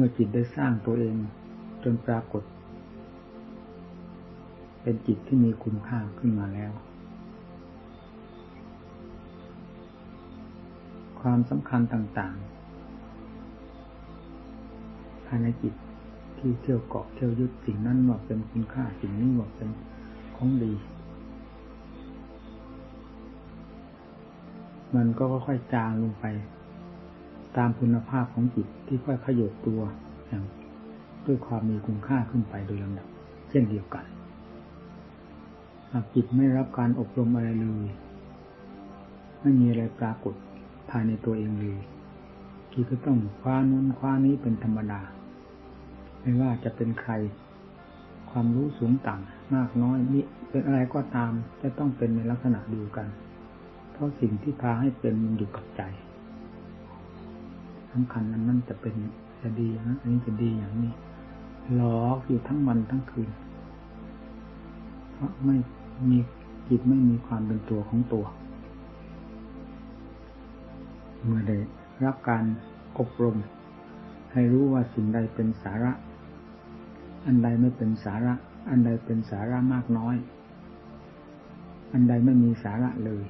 มื่อจิตได้สร้างตัวเองจนปรากฏ เป็นจิตที่มีคุณค่าขึ้นมาแล้ว ความสำคัญต่างๆ ภายในจิตที่เที่ยวเกาะเที่ยวยึดสิ่งนั้นว่าเป็นคุณค่าสิ่งนี้ว่าเป็นของดี มันก็ค่อยๆจางลงไป ตามคุณภาพของจิตที่ค่อยขยบตัวอย่างด้วยความมีคุณค่าขึ้นไปโดยลำดับ เช่นเดียวกันหากจิตไม่รับการอบรมอะไรเลย ไม่มีอะไรปรากฏภายในตัวเองเลยที่ก็ต้องคว้านู้นคว้านี้เป็นธรรมดา ไม่ว่าจะเป็นใคร ความรู้สูงต่ำมากน้อยนี่เป็นอะไรก็ตามจะต้องเป็นในลักษณะเดียวกัน เพราะสิ่งที่พาให้เป็นมันอยู่กับใจ สำคัญนั้นนั่นจะเป็นจะดีนะอันนี้จะดีอย่างนี้หลอกอยู่ทั้งวันทั้งคืน เพราะไม่มีจิตไม่มีความเป็นตัวของตัว เมื่อได้รับการอบรม ให้รู้ว่าสิ่งใดเป็นสาระ อันใดไม่เป็นสาระ อันใดเป็นสาระมากน้อย อันใดไม่มีสาระเลย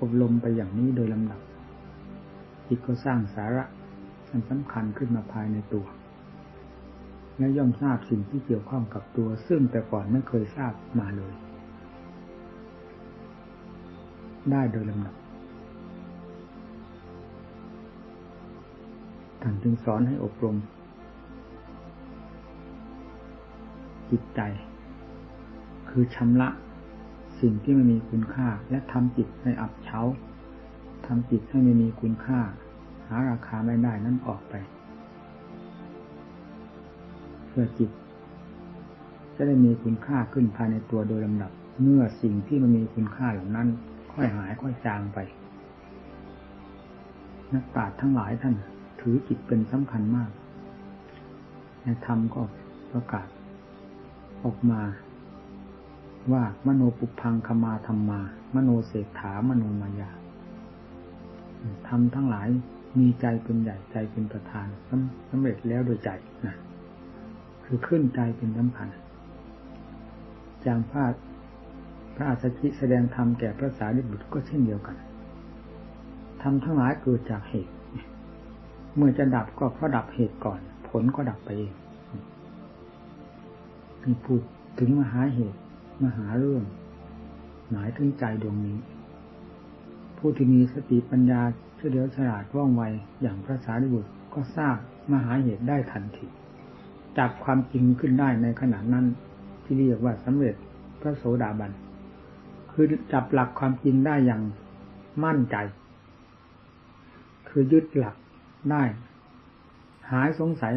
อบรมไปอย่างนี้โดยลำดับจิตก็สร้างสาระอันสำคัญขึ้นมาภายในตัว และย่อมทราบสิ่งที่เกี่ยวข้องกับตัว ซึ่งแต่ก่อนไม่เคยทราบมาเลย ได้โดยลำดับท่านจึงสอนให้อบรม จิตใจ คือชำระ สิ่งที่ไม่มีคุณค่า และทำจิตให้อับเฉาทำจิตให้ไม่มีคุณค่า หาราคาไม่ได้นั่นออกไป เพื่อจิต จะได้มีคุณค่าขึ้นภายในตัวโดยลำดับ เมื่อสิ่งที่มันมีคุณค่าเหล่านั้น ค่อยหายค่อยจางไป นักปราชญ์ทั้งหลายท่าน ถือจิตเป็นสำคัญมากในธรรมก็ประกาศออกมา ว่ามโนปุพังคมาธรรมา มโนเศรษฐามโนมายาทำทั้งหลายมีใจเป็นใหญ่ใจเป็นประธานสำเร็จแล้วโดยใจนะคือขึ้นใจเป็นสำคัญจางพาดพระอาสชิแสดงธรรมแก่พระสารีบุตรก็เช่นเดียวกันทำทั้งหลายเกิดจากเหตุ เมื่อจะดับก็เพราะดับเหตุก่อน ผลก็ดับไปเองมีพูดถึงมหาเหตุ มหาเรื่อง หมายถึงใจดวงนี้ ผู้ที่มีสติปัญญาเฉลียวฉลาดว่องไวอย่างพระสารีบุตรก็ทราบมหาเหตุได้ทันทีจับความจริงขึ้นได้ในขณะนั้น ที่เรียกว่าสำเร็จพระโสดาบัน คือจับหลักความจริงได้อย่างมั่นใจ คือยึดหลักได้ หายสงสัย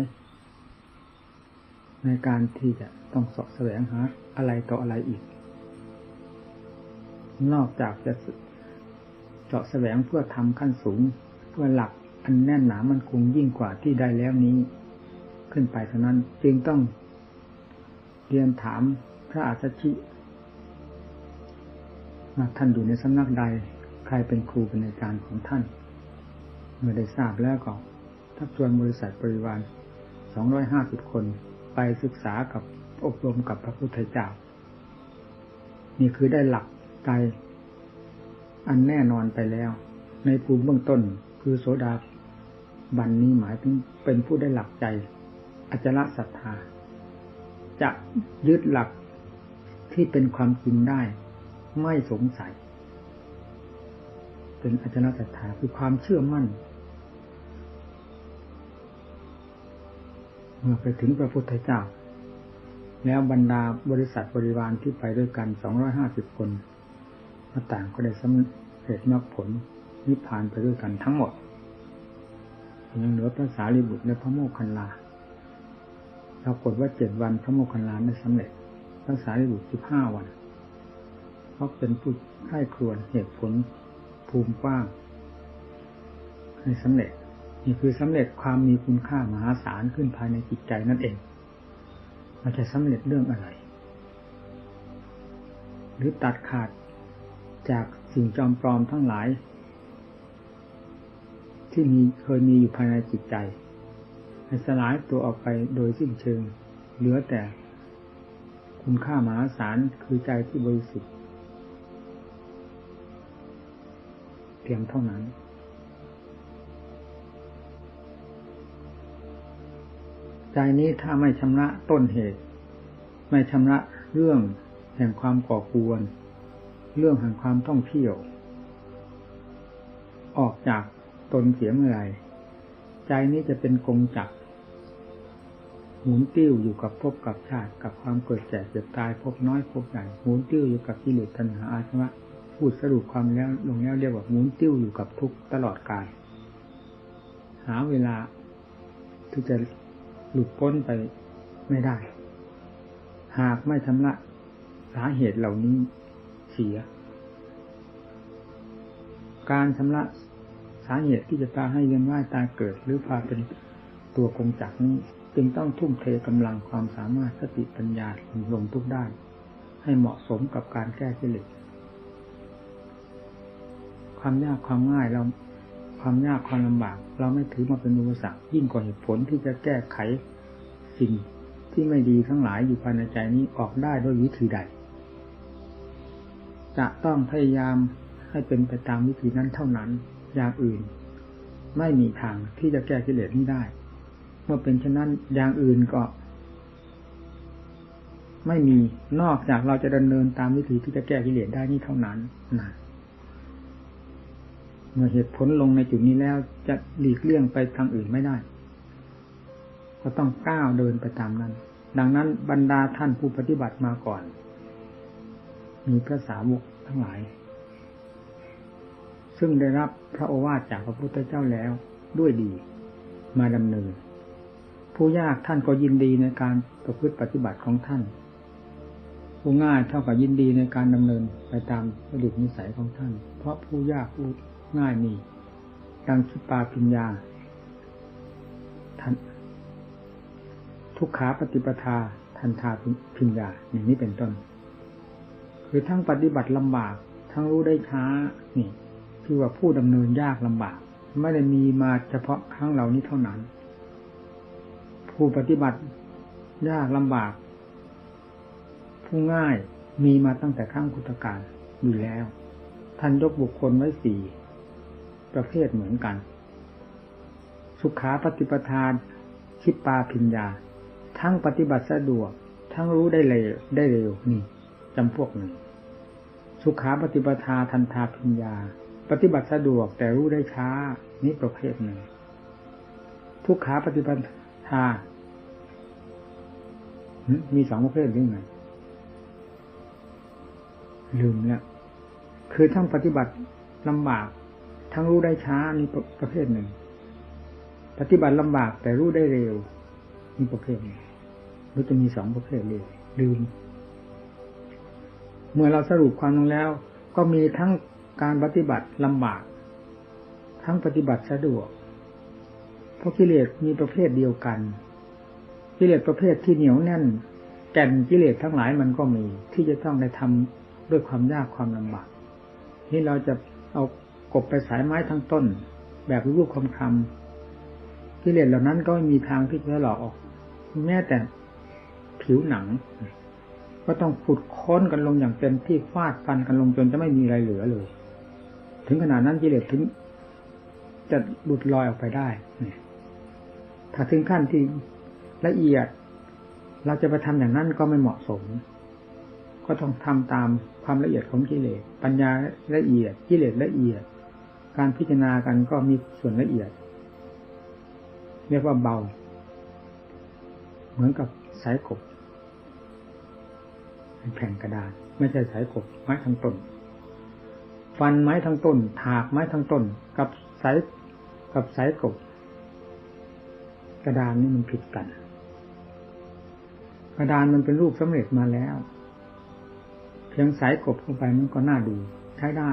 ในการที่จะต้องสอบแสวงหาอะไรต่ออะไรอีก นอกจากจะจาะแสวงเพื่อทำขั้นสูง เพื่อหลักอันแน่นหนามันคงยิ่งกว่าที่ได้แล้วนี้ ขึ้นไปเท่านั้นจึงต้องเรียนถามพระอาชชิว่าท่านอยู่ในสำนักใด ใครเป็นครูเป็นอาจารย์ของท่าน เมื่อได้ทราบแล้วก็ทักชวนบริษัทบริวารสองร้อยห้าสิบคน ไปศึกษากับอบรมกับพระพุทธเจ้า นี่คือได้หลักใจอันแน่นอนไปแล้ว ในภูมิเบื้องต้นคือโสดาบันนี้หมายถึงเป็นผู้ได้หลักใจอจละศรัทธา จะยึดหลักที่เป็นความจริงได้ ไม่สงสัย เป็นอจละศรัทธาคือความเชื่อมั่น เมื่อไปถึงพระพุทธเจ้า แล้วบรรดาบริษัทบริวารที่ไปด้วยกันสองร้อยห้าสิบคนก็ต่างก็ได้สำเร็จมรรคผลนิพพานไปด้วยกันทั้งหมดยังเหลือพระสารีบุตรและพระโมคคัลลาปรากฏว่าเจ็ดวันพระโมคคัลลาได้สำเร็จพระสารีบุตรสิบห้าวันเพราะเป็นผู้ให้ครวนเหตุผลภูมิกว้างให้สำเร็จ นี่คือสำเร็จความมีคุณค่ามหาศาลขึ้นภายในจิตใจนั่นเองมันจะสำเร็จเรื่องอะไร หรือตัดขาดจากสิ่งจอมปลอมทั้งหลายทที่มีเคยมีอยู่ภายในจิตใจให้สลายตัวออกไปโดยสิ้นเชิง เหลือแต่คุณค่ามหาศาลคือใจที่บริสุทธิ์เพียงเท่านั้น ใจนี้ถ้าไม่ชำระต้นเหตุ ไม่ชำระเรื่องแห่งความก่อกวน เรื่องแห่งความท่องเที่ยว ออกจากตนเสียเมื่อไรใจนี้จะเป็นกงจักรหมุนติ้วอยู่กับภพกับชาติกับความเกิดแก่เจ็บตายภพน้อยภพใหญ่หมุนติ้วอยู่กับกิเลสตัณหาอาสวะพูดสรุปความแล้วลงแล้วเรียกว่าหมุนติ้วอยู่กับทุกตลอดกายหาเวลาที่จะ หลุดพ้นไปไม่ได้ หากไม่ชำระสาเหตุเหล่านี้เสีย การชำระสาเหตุที่จะพาให้เวียนว่ายตายเกิด หรือพาเป็นตัวกงจักนี้จึงต้องทุ่มเทกำลังความสามารถสติปัญญาลงทุกด้าน ให้เหมาะสมกับการแก้กิเลสความยากความง่ายเรา ความยากความลำบาก เราไม่ถือมาเป็นอุปสรรคยิ่งกว่าเหตุผลที่จะแก้ไขสิ่งที่ไม่ดีทั้งหลายอยู่ภายในใจนี้ออกได้ด้วยวิธีใด จะต้องพยายามให้เป็นไปตามวิธีนั้นเท่านั้น อย่างอื่น ไม่มีทางที่จะแก้กิเลสนี้ได้ เมื่อเป็นเช่นนั้นอย่างอื่นก็ ไม่มีนอกจากเราจะดำเนินตามวิธีที่จะแก้กิเลสได้นี้เท่านั้นนะ เมื่อเหตุผลลงในจุดนี้แล้วจะหลีกเลี่ยงไปทางอื่นไม่ได้ ก็ต้องก้าวเดินไปตามนั้น ดังนั้นบรรดาท่านผู้ปฏิบัติมาก่อน มีพระสาวกทั้งหลาย ซึ่งได้รับพระโอวาทจากพระพุทธเจ้าแล้วด้วยดีมาดำเนิน ผู้ยากท่านก็ยินดีในการประพฤติปฏิบัติของท่าน ผู้ง่ายเท่ากับยินดีในการดำเนินไปตามผลิตนิสัยของท่าน เพราะผู้ยากผู้ ง่ายมีดังคิปาปิญญาทันทุกขาปฏิปทาทันทาพิญญาอย่างนี้เป็นต้น คือทั้งปฏิบัติลำบาก ทั้งรู้ได้ช้านี่คือว่าผู้ดำเนินยากลำบาก ไม่ได้มีมาเฉพาะครั้งเหล่านี้เท่านั้น ผู้ปฏิบัติยากลำบาก ผู้ง่ายมีมาตั้งแต่ครั้งพุทธกาลอยู่แล้ว ท่านยกบุคคลไว้สี่ ประเภทเหมือนกัน สุขาปฏิปทานคิปปาพิญญา ทั้งปฏิบัติสะดวก ทั้งรู้ได้เร็วได้เร็วนี่จำพวกหนึ่ง สุขาปฏิปทาทันทาพิญญา ปฏิบัติสะดวกแต่รู้ได้ช้านี่ประเภทหนึ่ง ทุกขาปฏิปทามีสองประเภทหรือไงลืมแล้วคือทั้งปฏิบัติลำบาก ทั้งรู้ได้ช้านี่ประเภทหนึ่ง ปฏิบัติลำบากแต่รู้ได้เร็วนี่ประเภทหนึ่งรู้จะมีสองประเภทเลยลืม เมื่อเราสรุปความลงแล้ว ก็มีทั้งการปฏิบัติลำบาก ทั้งปฏิบัติสะดวก เพราะกิเลสมีประเภทเดียวกัน กิเลสประเภทที่เหนียวแน่น แก่นกิเลสทั้งหลายมันก็มี ที่จะต้องได้ทำด้วยความยากความลำบากนี่เราจะเอา กบไปสายไม้ทั้งต้น แบบรูปคำคำกิเลสเหล่านั้นก็ไม่มีทางที่จะหลอกออก แม้แต่ผิวหนัง ก็ต้องขุดค้นกันลงอย่างเต็มที่ฟาดฟันกันลงจนจะไม่มีอะไรเหลือเลย ถึงขนาดนั้นกิเลสถึงจะหลุดลอยออกไปได้ ถ้าถึงขั้นที่ละเอียด เราจะไปทำอย่างนั้นก็ไม่เหมาะสม ก็ต้องทำตามความละเอียดของกิเลส ปัญญาละเอียด กิเลสละเอียด การพิจารณากันก็มีส่วนละเอียด เรียกว่าเบา เหมือนกับสายกบแผ่นกระดาษ ไม่ใช่สายกบไม้ทั้งต้น ฟันไม้ทั้งต้น ถากไม้ทั้งต้น กับสายกับสายกบกระดานนี่มันผิดกัน กระดานมันเป็นรูปสำเร็จมาแล้ว เพียงสายกบเข้าไปมันก็น่าดู ใช้ได้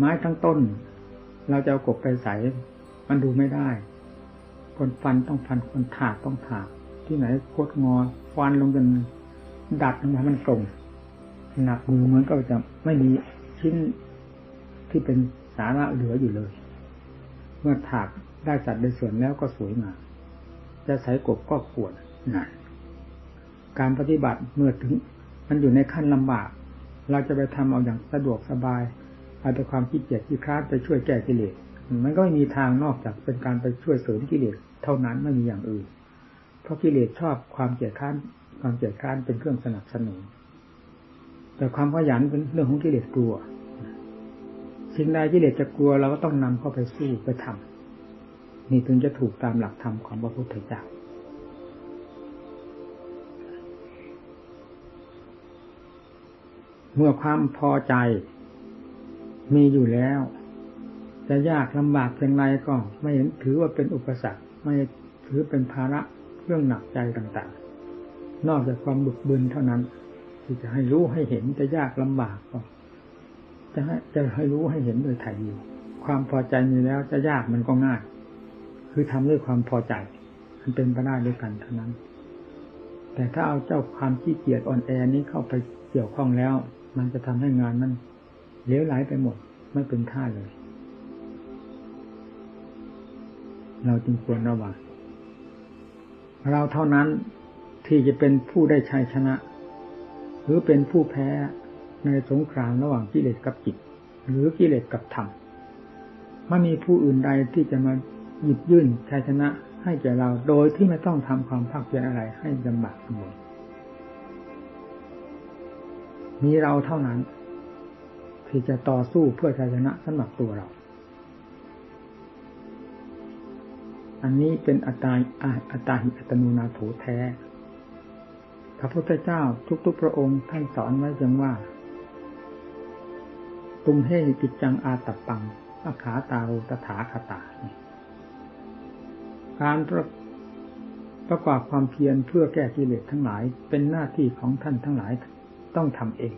ไม้ทั้งต้น เราจะเอากบไปใส่มันดูไม่ได้ คนฟันต้องฟันคนถากต้องถาก ที่ไหนโคตรงอฟันลงจนดัดลงมามันตรงหนักมือเหมือนก็จะไม่มีชิ้นที่เป็นสาระเหลืออยู่เลย เมื่อถากได้สัดได้ส่วนแล้วก็สวยงามจะใส่กบก็ควรนะการปฏิบัติเมื่อถึง มันอยู่ในขั้นลำบาก เราจะไปทำเอาอย่างสะดวกสบาย เอาแต่ความขี้เกียจขี้คร้านไปช่วยแก้กิเลสมันก็ไม่มีทางนอกจากเป็นการไปช่วยเสริมกิเลสเท่านั้นไม่มีอย่างอื่น เพราะกิเลสชอบความเกียจค้านความเกียจค้านเป็นเครื่องสนับสนุนแต่ความขยันเป็นเรื่องของกิเลสกลัวสิ่งใดกิเลสจะกลัวเราก็ต้องนำเข้าไปสู้ไปทำนี่ถึงจะถูกตามหลักธรรมของพระพุทธเจ้าเมื่อความพอใจ มีอยู่แล้ว จะยากลำบากเพียงไรก็ไม่เห็นถือว่าเป็นอุปสรรค ไม่ถือเป็นภาระเรื่องหนักใจต่างๆ นอกจากความบุกบึนเท่านั้น ที่จะให้รู้ให้เห็นจะยากลำบากก็จะให้จะให้รู้ให้เห็นโดยถ่ายอยู่ ความพอใจมีแล้วจะยากมันก็ง่าย คือทำด้วยความพอใจ มันเป็นไปได้ด้วยกันเท่านั้น แต่ถ้าเอาเจ้าความขี้เกียจอ่อนแอนี้เข้าไปเกี่ยวข้องแล้ว มันจะทำให้งานมัน เลี้ยวไหลไปหมด ไม่เป็นท่าเลย เราจึงควรระวังเราเท่านั้นที่จะเป็นผู้ได้ชัยชนะ หรือเป็นผู้แพ้ในสงครามระหว่างกิเลสกับจิต หรือกิเลสกับธรรมไม่มีผู้อื่นใดที่จะมาหยิบยื่นชัยชนะให้แก่เราโดยที่ไม่ต้องทำความภาคเพียรอะไรให้ลำบากลำบนมีเราเท่านั้น ที่จะต่อสู้เพื่อชัยชนะสำหรับตัวเรา อันนี้เป็นอัตตาอัตตาหิอัตโนนาโถแท้ พระพุทธเจ้าทุกๆพระองค์ท่านสอนไว้ยังว่า ตุมเฮหิกิจังอาตับปังอาขาตาโรตถาคตา การประประกอบความเพียรเพื่อแก้กิเลสทั้งหลายเป็นหน้าที่ของท่านทั้งหลายต้องทำเอง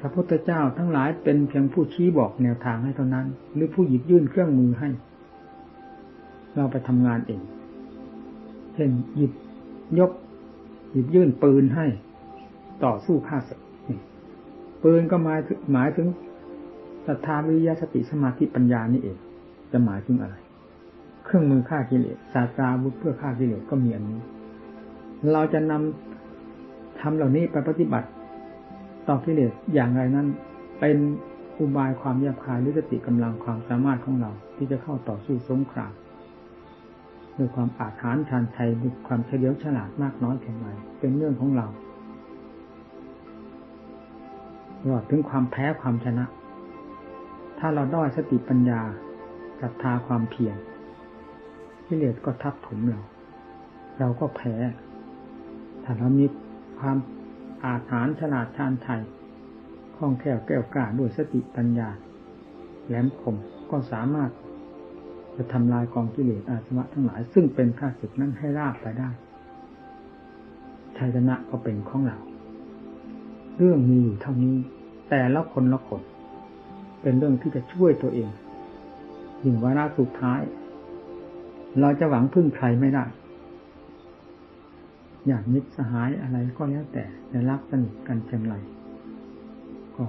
พระพุทธเจ้าทั้งหลายเป็นเพียงผู้ชี้บอกแนวทางให้เท่านั้น หรือผู้หยิบยื่นเครื่องมือให้ เราไปทำงานเอง เช่นหยิบยก หยิบยื่นปืนให้ ต่อสู้ฆ่าศึกปืนก็หมายหมายถึงศรัทธาวิริยะสติสมาธิปัญญานี่เอง จะหมายถึงอะไร เครื่องมือฆ่ากิเลสศาสตราวุธเพื่อฆ่ากิเลสก็มีอันนี้ เราจะนำทำเหล่านี้ไปปฏิบัติ ต่อกิเลสอย่างไรนั้น เป็นอุบายความยาบคายหรือสติกำลังความสามารถของเรา ที่จะเข้าต่อสู้สงครามด้วยความอาถรรพ์ชานชัยด้วยความเฉลียวฉลาดมากน้อยเพียงไรเป็นเรื่องของเราตลอดถึงความแพ้ความชนะ ถ้าเราด้อยสติปัญญาศรัทธาความเพียรกิเลสก็ทับถมเรา เราก็แพ้ ถ้าเรามีความ อาถรรพ์ฉลาดชาญชัยคล่องแคล่วแก้วกล้าด้วยสติปัญญา แหลมคมก็สามารถจะทำลายกองกิเลสอาสวะทั้งหลาย ซึ่งเป็นข้าศึกนั้นให้ราบไปได้ชัยชนะก็เป็นของเรา เรื่องมีอยู่เท่านี้ แต่ละคนละคน เป็นเรื่องที่จะช่วยตัวเองยิ่งวาระสุดท้าย เราจะหวังพึ่งใครไม่ได้ อยากมิตรสหายอะไรก็แล้วแต่จะรักสนิทกันเช่นไรก็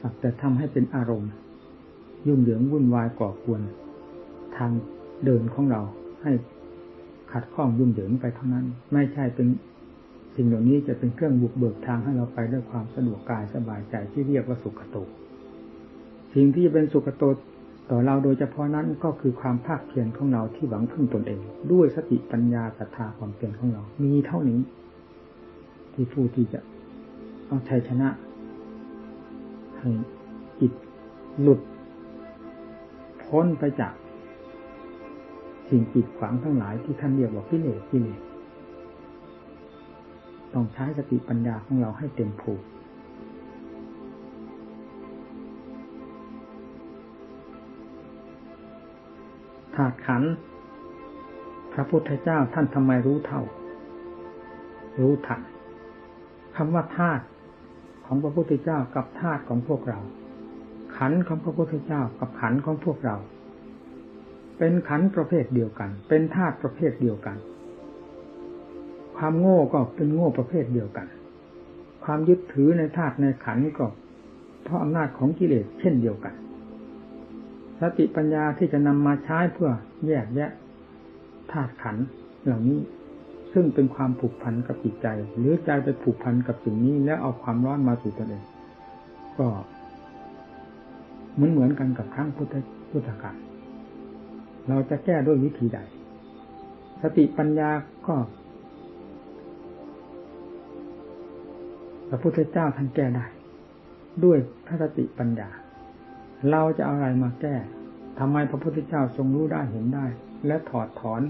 สักแต่ทำให้เป็นอารมณ์ ยุ่งเหยิงวุ่นวายก่อกวน ทางเดินของเราให้ขัดข้องยุ่งเหยิงไปเท่านั้น ไม่ใช่เป็นสิ่งเหล่านี้จะเป็นเครื่องบุกเบิกทางให้เราไปด้วยความสะดวกกายสบายใจที่เรียกว่าสุขโต สิ่งที่จะเป็นสุขโต ต่อเราโดยเฉพาะนั้นก็คือความภาคเพียรของเราที่หวังพึ่งตนเอง ด้วยสติปัญญาศรัทธาความเพียรของเรา มีเท่านี้ ที่ผู้ที่จะเอาชัยชนะให้จิตหลุด พ้นไปจาก สิ่งปิดขวางทั้งหลายที่ท่านเรียกว่ากิเลสกิเลสต้องใช้สติปัญญาของเราให้เต็มผูก ธาตุขันพระพุทธเจ้าท่านทำไมรู้เท่า รู้ทันคำว่าธาตุของพระพุทธเจ้ากับธาตุของพวกเรา ขันของพระพุทธเจ้ากับขันของพวกเรา เป็นขันประเภทเดียวกัน เป็นธาตุประเภทเดียวกัน ความโง่ก็เป็นโง่ประเภทเดียวกัน ความยึดถือในธาตุในขันก็เพราะอำนาจของกิเลสเช่นเดียวกัน สติปัญญาที่จะนำมาใช้เพื่อแยกแยะธาตุขันธ์เหล่านี้ ซึ่งเป็นความผูกพันกับจิตใจ หรือใจไปผูกพันกับสิ่งนี้ แล้วเอาความร้อนมาสู่ตนเองก็เหมือนเหมือนกันกับครั้งพุทธพุทธกาลเราจะแก้ด้วยวิธีใด สติปัญญาก็พระพุทธเจ้าท่านแก้ได้ ด้วยพระสติปัญญา เราจะเอาอะไรมาแก้ทำไมพระพุทธเจ้าทรงรู้ได้เห็นได้ และถอดถอน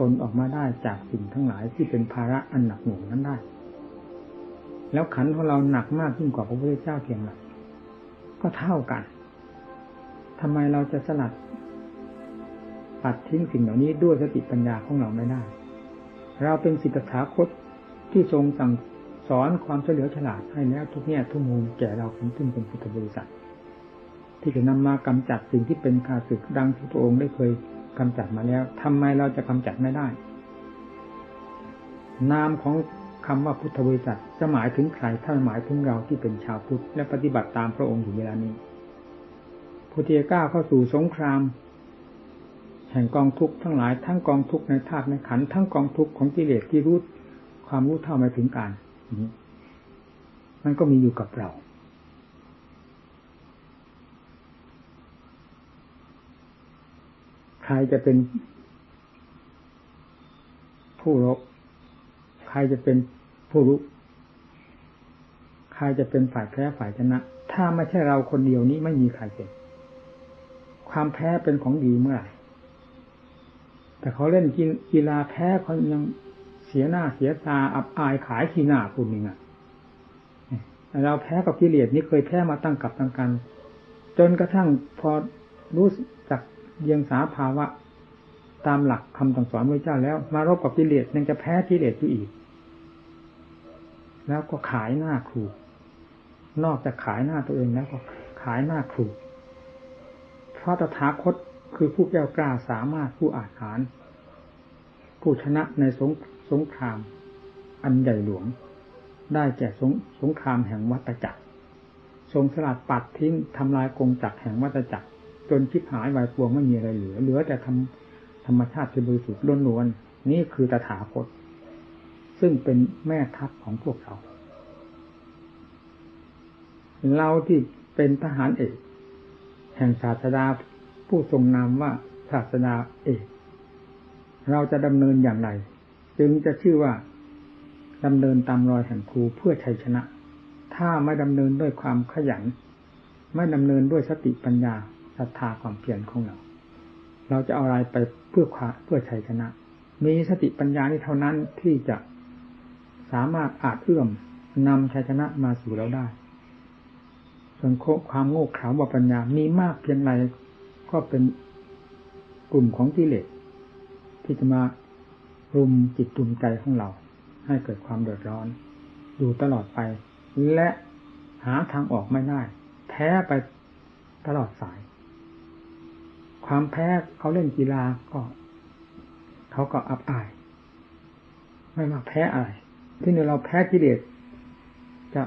ตนออกมาได้จากสิ่งทั้งหลายที่เป็นภาระอันหนักหน่วงนั้นได้ แล้วขันของเราหนักมากยิ่งกว่าพระพุทธเจ้าเพียงไรก็เท่ากันทำไมเราจะสลัดปัดทิ้งสิ่งเหล่านี้ด้วยสติปัญญาของเราไม่ได้ เราเป็นสิทธาคตที่ทรงสั่งสอนความเฉลียวฉลาดให้แล้วทุกแง่ทุกมุมแก่เราเป็นขึ้นเป็นพุทธบริษัท ที่จะนำมากำจัดสิ่งที่เป็นคาสึกดังที่พระองค์ได้เคยกำจัดมาแล้วทำไมเราจะกำจัดไม่ได้ นามของคำว่าพุทธบริษัทจะหมายถึงใครถ้าหมายถึงเราที่เป็นชาวพุทธและปฏิบัติตามพระองค์อยู่เวลานี้ผู้ที่ก้าวเข้าสู่สงคราม แห่งกองทุกข์ทั้งหลายทั้งกองทุกข์ในธาตุในขันทั้งกองทุกข์ของกิเลสที่รู้ความรู้เท่าไม่ถึงการมันก็มีอยู่กับเรา ใค รจะเป็น ผู้รบ ใครจะเป็นผู้รู้ ใครจะเป็นฝ่ายแพ้ฝ่ายชนะ ถ้าไม่ใช่เราคนเดียวนี้ไม่มีใครเป็น ความแพ้เป็นของดีเมื่อไหร่ แต่เขาเล่นกีฬาแพ้เขายังเสียหน้าเสียตาอับอายขายขี้หน้าคุณนึ่งอะเราแพ้กับกิเลสนี่เคยแพ้มาตั้งกับตั้งกัน จนกระทั่งพอรู้จัก เยียงสาภาวะ ตามหลักคำสั่งสอนพระเจ้าแล้ว มารบกับกิเลสยังจะแพ้กิเลสอยู่อีก แล้วก็ขายหน้าครู นอกจากขายหน้าตัวเองแล้วก็ขายหน้าครู เพราะตถาคตคือผู้แก้วกล้าสามารถผู้อาจหาร ผู้ชนะในสงสงคราม อันใหญ่หลวง ได้แก่สงสงครามแห่งวัตจักรทรงสลัดปัดทิ้งทำลายกงจักรแห่งวัตจักร จนชิบหายวายปวงไม่มีอะไรเหลือ เหลือแต่ธรรมชาติที่บริสุทธิ์ล้วนๆนี่คือตถาคต ซึ่งเป็นแม่ทัพของพวกเราเราที่เป็นทหารเอก แห่งศาสดาผู้ทรงนามว่าศาสดาเอก เราจะดำเนินอย่างไร จึงจะชื่อว่าดำเนินตามรอยแห่งครูเพื่อชัยชนะ ถ้าไม่ดำเนินด้วยความขยัน ไม่ดำเนินด้วยสติปัญญา ศรัทธาความเพียรของเรา เราจะเอาอะไรไปเพื่อควาเพื่อชัยชนะ มีสติปัญญานี้เท่านั้นที่จะสามารถอาจเอื้อมนำชัยชนะมาสู่เราได้ ส่วนความโง่เขลาบปัญญา มีมากเพียงไรก็เป็นกลุ่มของกิเลสที่จะมารุมจิตรุมใจของเรา ให้เกิดความเดือดร้อน อยู่ตลอดไป และหาทางออกไม่ได้ แพ้ไปตลอดสาย ความแพ้เขาเล่นกีฬาก็เขาก็อับอาย ไม่มาแพ้อะไร ที่นี่เราแพ้กิเลสจะ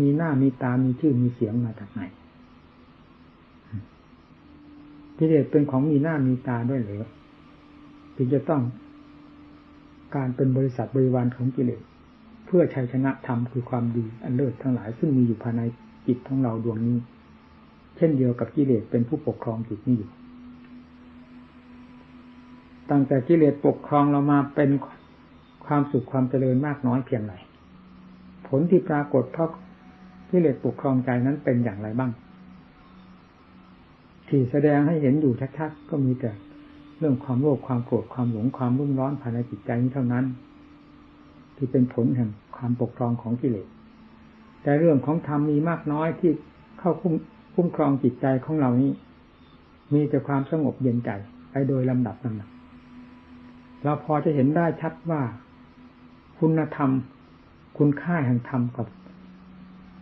มีหน้ามีตา มีชื่อมีเสียงมาจากไหนกิเลสเป็นของมีหน้ามีตาด้วยหรือจึงจะต้องการเป็นบริษัทบริวารของกิเลสเพื่อชัยชนะธรรมคือความดีอันเลิศทั้งหลายซึ่งมีอยู่ภายในจิตของเราดวงนี้ เช่นเดียวกับกิเลสเป็นผู้ปกครองจิตนี้อยู่ ตั้งแต่กิเลสปกครองเรามาเป็นความสุขความเจริญมากน้อยเพียงไรผลที่ปรากฏเพราะกิเลสปกครองใจนั้นเป็นอย่างไรบ้าง ที่แสดงให้เห็นอยู่ชัดๆก็มีแต่เรื่องความโลภความโกรธความหลงความรุ่มร้อนภายในจิตใจนี้เท่านั้น ที่เป็นผลแห่งความปกครองของกิเลสแต่เรื่องของธรรมมีมากน้อยที่เข้าคุ้มคุ้มครองจิตใจของเรานี้ มีแต่ความสงบเย็นใจไปโดยลำดับลำดับ เราพอจะเห็นได้ชัดว่าคุณธรรม คุณค่าแห่งธรรมกับ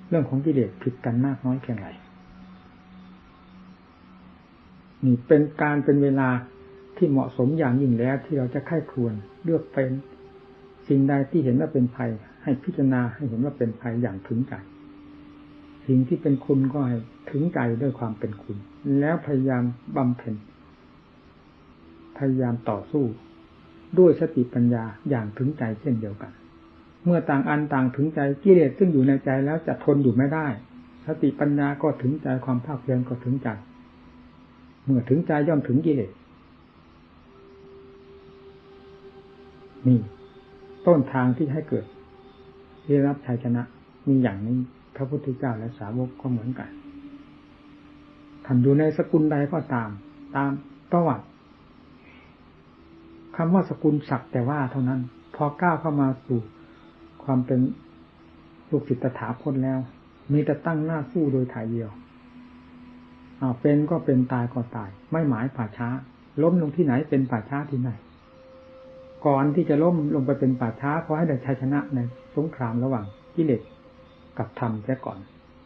เรื่องของกิเลสผิดกันมากน้อยแค่ไหนนี่เป็นการเป็นเวลาที่เหมาะสมอย่างยิ่งแล้วที่เราจะค่ายควรเลือกเป็นสิ่งใดที่เห็นว่าเป็นภัย ให้พิจารณาให้เห็นว่าเป็นภัยอย่างถึงใจสิ่งที่เป็นคุณก็ให้ถึงใจด้วยความเป็นคุณ แล้วพยายามบำเพ็ญพยายามต่อสู้ ด้วยสติปัญญาอย่างถึงใจเช่นเดียวกัน เมื่อต่างอันต่างถึงใจกิเลสซึ่งอยู่ในใจแล้วจะทนอยู่ไม่ได้ สติปัญญาก็ถึงใจความภาคเพียรก็ถึงใจ เมื่อถึงใจย่อมถึงกิเลสนี่ต้นทางที่ให้เกิดได้รับชัยชนะมีอย่างนี้พระพุทธเจ้าและสาวกก็เหมือนกันท่านอยู่ในสกุลใดก็ตาม ตามประวัติ คำว่าสกุลศักแต่ว่าเท่านั้น พอก้าวเข้ามาสู่ความเป็นลูกศิษย์ตถาคตแล้ว มีแต่ตั้งหน้าสู้โดยถ่ายเดียวเป็นก็เป็นตายก็ตาย ไม่หมายป่าช้า ล้มลงที่ไหนเป็นป่าช้าที่ไหน ก่อนที่จะล้มลงไปเป็นป่าช้าขอให้ได้ชัยชนะในสงครามระหว่างกิเลสกับธรรมแค่ก่อน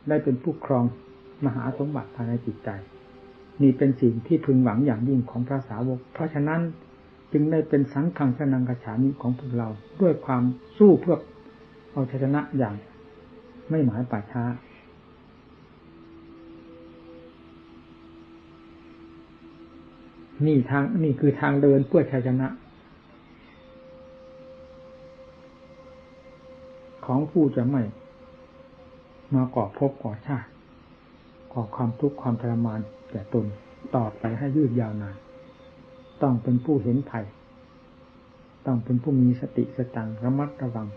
ได้เป็นผู้ครองมหาสมบัติภายในจิตใจ นี่เป็นสิ่งที่พึงหวังอย่างยิ่งของพระสาวก เพราะฉะนั้น จึงได้เป็นสังฆังชนังกระฉามิของพวกเราด้วยความสู้เพื่อเอาชนะอย่าง ไม่หมายป่าช้านี่ทางนี่คือทางเดินเพื่อชัยชนะ ของผู้จะไม่ มาก่อภพก่อชาติก่อความทุกข์ความทรมานแก่ตนต่อไปให้ยืดยาวนาน ต้องเป็นผู้เห็นภัย ต้องเป็นผู้มีสติสตังระมัดระวัง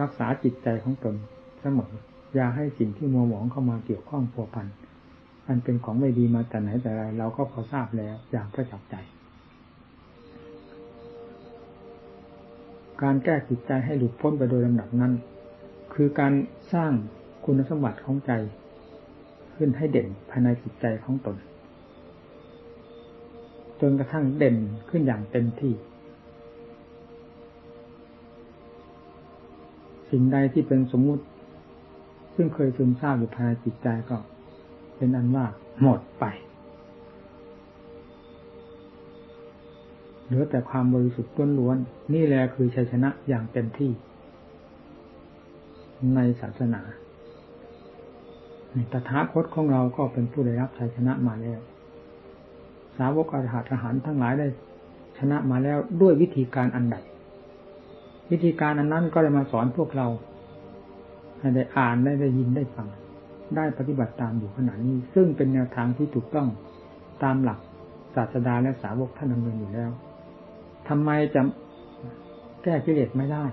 รักษาจิตใจของตนเสมออย่าให้สิ่งที่มัวหมองเข้ามาเกี่ยวข้องพัวพันอันเป็นของไม่ดีมาแต่ไหนแต่ไรเราก็พอทราบแล้วอย่างประจับใจ การแก้จิตใจให้หลุดพ้นไปโดยลำดับนั้น คือการสร้างคุณสมบัติของใจ ขึ้นให้เด่นภายในจิตใจของตน จนกระทั่งเด่นขึ้นอย่างเต็มที่ สิ่งใดที่เป็นสมมุติ ซึ่งเคยซึมซาบอยู่ภายในจิตใจก็ เป็นอันว่าหมดไปเหลือแต่ความบริสุทธิ์ล้วนๆนี่แหละคือชัยชนะอย่างเต็มที่ ในศาสนาตถาคตของเราก็เป็นผู้ได้รับชัยชนะมาแล้ว สาวกอรหัตทหารทั้งหลายได้ ชนะมาแล้วด้วยวิธีการอันใด วิธีการอันนั้นก็ได้มาสอนพวกเราให้ได้อ่านได้ได้ยินได้ฟัง ได้ปฏิบัติตามอยู่ขณะนี้ ซึ่งเป็นแนวทางที่ถูกต้องตามหลักศาสดาและสาวกท่านดำเนินอยู่แล้วทำไมจะแก้กิเลสไม่ได้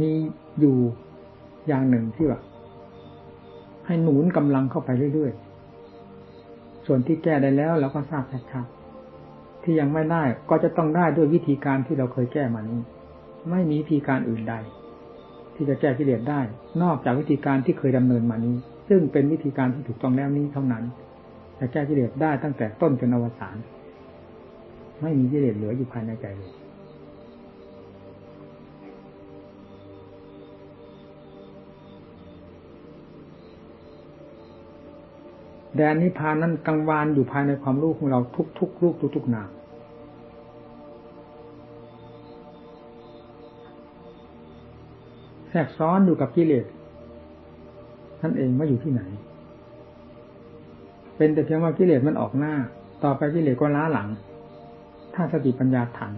มีอยู่ อย่างหนึ่งที่ว่าให้หนุนกำลังเข้าไปเรื่อยๆ ส่วนที่แก้ได้แล้วเราก็ทราบชัดๆที่ยังไม่ได้ก็จะต้องได้ด้วยวิธีการที่เราเคยแก้มานี้ ไม่มีวิธีการอื่นใด ที่จะแก้กิเลสได้ นอกจากวิธีการที่เคยดำเนินมานี้ ซึ่งเป็นวิธีการที่ถูกต้องแล้วนี้เท่านั้นจะแก้กิเลสได้ตั้งแต่ต้นจนอวสานไม่มีกิเลสเหลืออยู่ภายในใจเลย แดนนิพพานนั้นกังวานอยู่ภายในความรู้ของเราทุกๆลูกทุกๆนามแทรกซ้อนอยู่กับกิเลสท่านเองไม่อยู่ที่ไหน เป็นแต่เพียงว่ากิเลสมันออกหน้า ต่อไปกิเลสก็ล้าหลัง ถ้าสติปัญญาทัน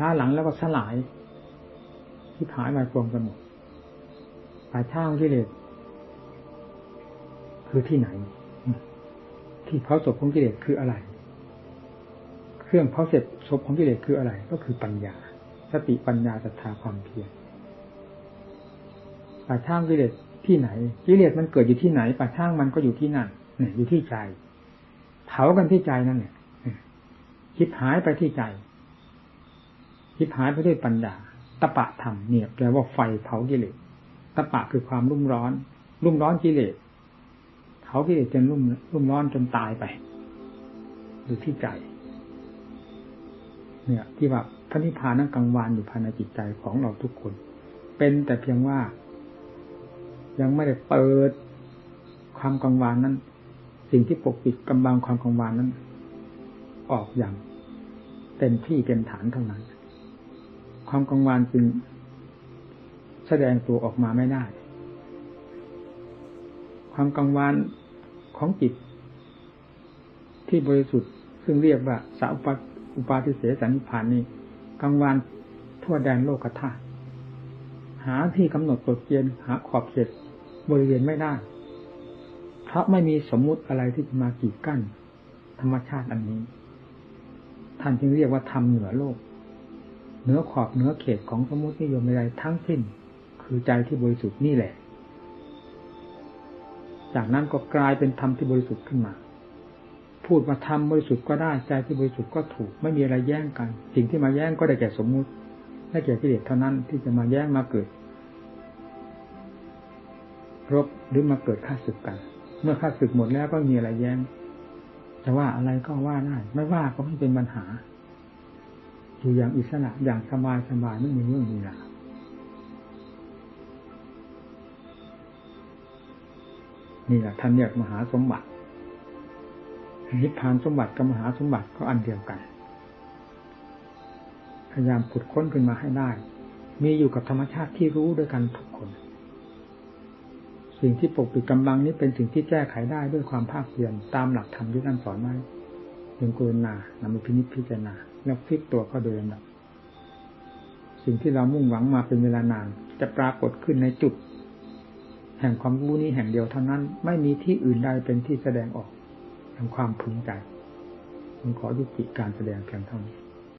ล้าหลังแล้วก็สลาย ที่หายไปรวมกันหมดปลายทางกิเลส คือที่ไหน ที่เผาศพของกิเลสคืออะไร เครื่องเผาเสร็จศพของกิเลสคืออะไร ก็คือปัญญา สติปัญญาศรัทธาความเพียรป่าช่างกิเลสที่ไหนกิเลสมันเกิดอยู่ที่ไหนป่าช่างมันก็อยู่ที่นั่นเนี่ยอยู่ที่ใจ เผากันที่ใจนั่นเนี่ยคิดหายไปที่ใจคิดหายไปด้วยปัญญาตะปะธรรมเนี่ยแปลว่าไฟเผากิเลสตะปะคือความรุ่มร้อน รุ่มร้อนกิเลส เขาที่จนรุ่มรุ่มร้อนจนตายไปอยู่ที่ใจ เนี่ย ที่ว่าพระนิพพานนั้นกังวานอยู่ภายในจิตใจของเราทุกคน เป็นแต่เพียงว่า ยังไม่ได้เปิดความกังวานนั้น สิ่งที่ปกปิดกำบังความกังวานนั้น ออกอย่างเต็มที่เต็มฐานเท่านั้น ความกังวานจึงแสดงตัวออกมาไม่ได้ ความกังวาน ของจิต ที่บริสุทธิ์ซึ่งเรียกว่าสาปอุปาทิเสสนิพานนี้กังวานทั่วแดนโลกธาตุหาที่กำหนดกฎเกณฑ์หาขอบเขตบริเวณไม่ได้ เพราะไม่มีสมมุติอะไรที่จะมากีดกั้น ธรรมชาติอันนี้ ท่านจึงเรียกว่าธรรมเหนือโลก เหนือขอบเหนือเขตของสมมตินิยมใดทั้งสิ้น คือใจที่บริสุทธิ์นี่แหละ จากนั้นก็กลายเป็นธรรมที่บริสุทธิ์ขึ้นมา พูดว่าธรรมบริสุทธิ์ก็ได้ใจที่บริสุทธิ์ก็ถูก ไม่มีอะไรแย่งกัน สิ่งที่มาแย่งก็ได้แก่สมมุติได้แก่กิเลสเท่านั้นที่จะมาแย่งมาเกิดรบหรือมาเกิดข้าศึกกัน เมื่อข้าศึกหมดแล้วก็มีอะไรแย้งจะว่าอะไรก็ว่าได้ไม่ว่าก็ไม่เป็นปัญหา อยู่อย่างอิสระอย่างสบายสบายไม่มีเรื่องมีราว นี่แหละท่านเรียกมหาสมบัตินิพพานสมบัติกับมหาสมบัติก็อันเดียวกัน พยายามขุดค้นขึ้นมาให้ได้ มีอยู่กับธรรมชาติที่รู้ด้วยกันทุกคน สิ่งที่ปกปิดกำบังนี้เป็นสิ่งที่แก้ไขได้ด้วยความภาคเพียรตามหลักธรรมที่ท่านสอนไว้เป็นกุณานำไปพินิจพิจารณา แล้วพลิกตัวเข้าโดยลำดับสิ่งที่เรามุ่งหวังมาเป็นเวลานาน จะปรากฏขึ้นในจุด แห่งความรู้นี้แห่งเดียวเท่านั้น ไม่มีที่อื่นใดเป็นที่แสดงออกแห่งความพึงใจผมขอยุติการแสดงเพียงเท่านี้